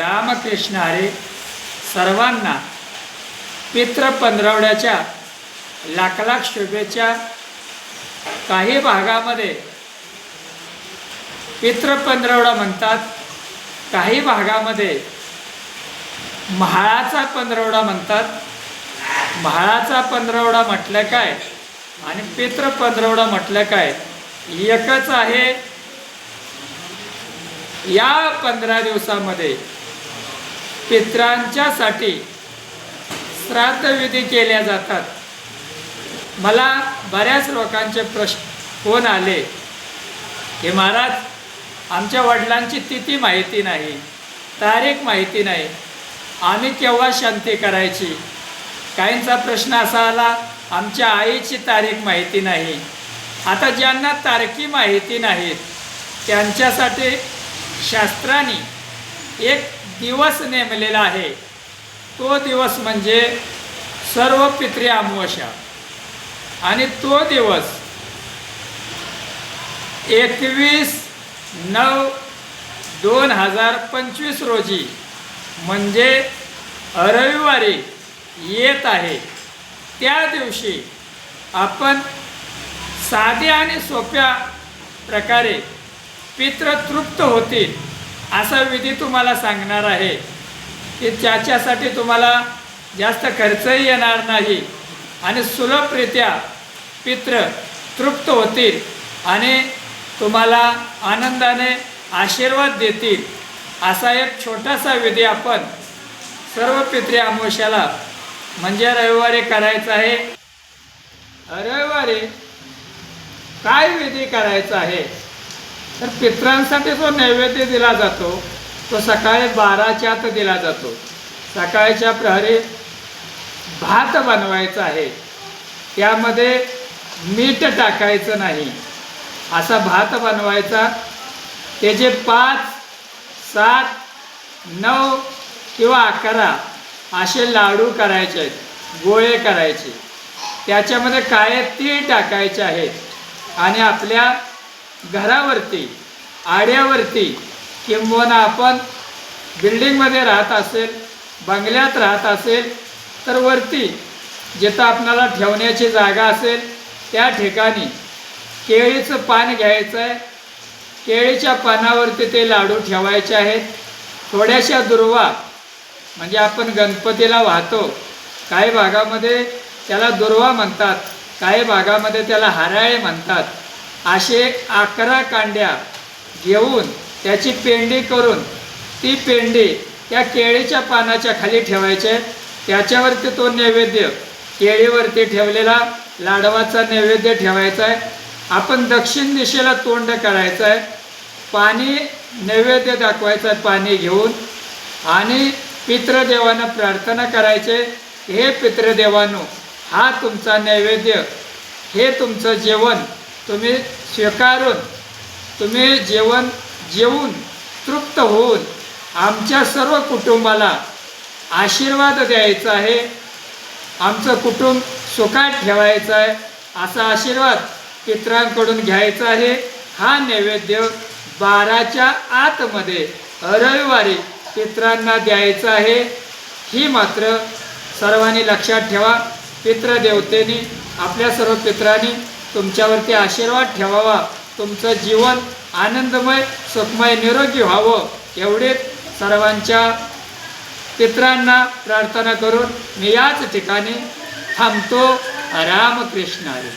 रामकृष्ण हरे सर्वांना पित्र पंधरवड्याच्या लाख लाख शुभेच्छा. काही भागामध्ये पित्र पंधरवडा म्हणतात. काही भागामध्ये म्हाळाचा पंधरवडा म्हणतात. म्हाळाचा पंधरवडा म्हटलं काय आणि पित्र पंधरवडा म्हटलं काय एकच आहे. या पंधरा दिवसामध्ये पित्रांच्यासाठी श्राद्धविधी केल्या जातात. मला बऱ्याच लोकांचे प्रश्न फोन आले. की महाराज आमच्या वडिलांची तिथी माहिती नाही तारीख माहिती नाही. आम्ही केव्हा शांती करायची? काहींचा प्रश्न असा आला आमच्या आईची तारीख माहिती नाही. आता ज्यांना तारखी माहिती नाहीत त्यांच्यासाठी शास्त्राने एक दिवस नेमलेला आहे. तो दिवस म्हणजे सर्व पित्री अमावस्या आणि तो दिवस एकवीस नऊ दोन हजार पंचवीस रोजी म्हणजे रविवारी येत आहे. त्या दिवशी आपण साध्या आणि सोप्या प्रकारे पित्र तृप्त होतील. असा विधी तुम्हाला सांगणार आहे की त्याच्यासाठी तुम्हाला जास्त खर्चही येणार नाही आणि सुलभरित्या पित्र तृप्त होतील आणि तुम्हाला आनंदाने आशीर्वाद देतील. असा एक छोटासा विधी आपण सर्व पित्रे अमावस्याला म्हणजे रविवारी करायचा आहे. रविवारी काय विधी करायचा आहे? तर पित्रांसाठी जो नैवेद्य दिला जातो तो सकाळी बाराच्या आत दिला जातो. सकाळच्या प्रहरी भात बनवायचा आहे. त्यामध्ये मीठ टाकायचं नाही. असा भात बनवायचा त्याचे पाच सात नऊ किंवा अकरा असे लाडू करायचे आहेत गोळे करायचे. त्याच्यामध्ये काय तीळ टाकायचे आहेत. आणि आपल्या घरावरती आड्यावरती किंबहुना आपण बिल्डिंगमध्ये राहत असेल बंगल्यात राहत असेल तर वरती जिथं आपणाला ठेवण्याची जागा असेल त्या ठिकाणी केळीचं पान घ्यायचं आहे केळीच्या पानावरती ते लाडू ठेवायचे आहेत. थोड्याशा दुर्वा म्हणजे आपण गणपतीला वाहतो काही भागामध्ये त्याला दुर्वा म्हणतात काही भागामध्ये त्याला हराळे म्हणतात. असे अकरा कांड्या घेऊन त्याची पेंडी करून ती पेंडी त्या केळीच्या पानाच्या खाली ठेवायचे. त्याच्यावरती तो नैवेद्य केळीवरती ठेवलेला लाडवाचा नैवेद्य ठेवायचा आहे आपण दक्षिण दिशेला तोंड करायचं आहे पाणी नैवेद्य दाखवायचं आहे पाणी घेऊन. आणि पितृदेवांना प्रार्थना करायचे हे पितृदेवानो हा तुमचा नैवेद्य हे तुमचं जेवण तुम्ही स्वीकारून तुम्ही जेवण जेवून तृप्त होऊन आमच्या सर्व कुटुंबाला आशीर्वाद द्यायचा आहे आमचं कुटुंब सुखात ठेवायचं आहे असा आशीर्वाद पित्रांकडून घ्यायचा आहे. हा नैवेद्य बाराच्या आतमध्ये रविवारी पित्रांना द्यायचा आहे. ही मात्र सर्वांनी लक्षात ठेवा. पितृदेवतेने आपल्या सर्व पित्रांनी तुमच्यावरती आशीर्वाद ठेवावा. तुमचं जीवन आनंदमय सुखमय निरोगी व्हावं. एवढेच सर्वांच्या पित्रांना प्रार्थना करून मी याच ठिकाणी थांबतो. रामकृष्ण हरी.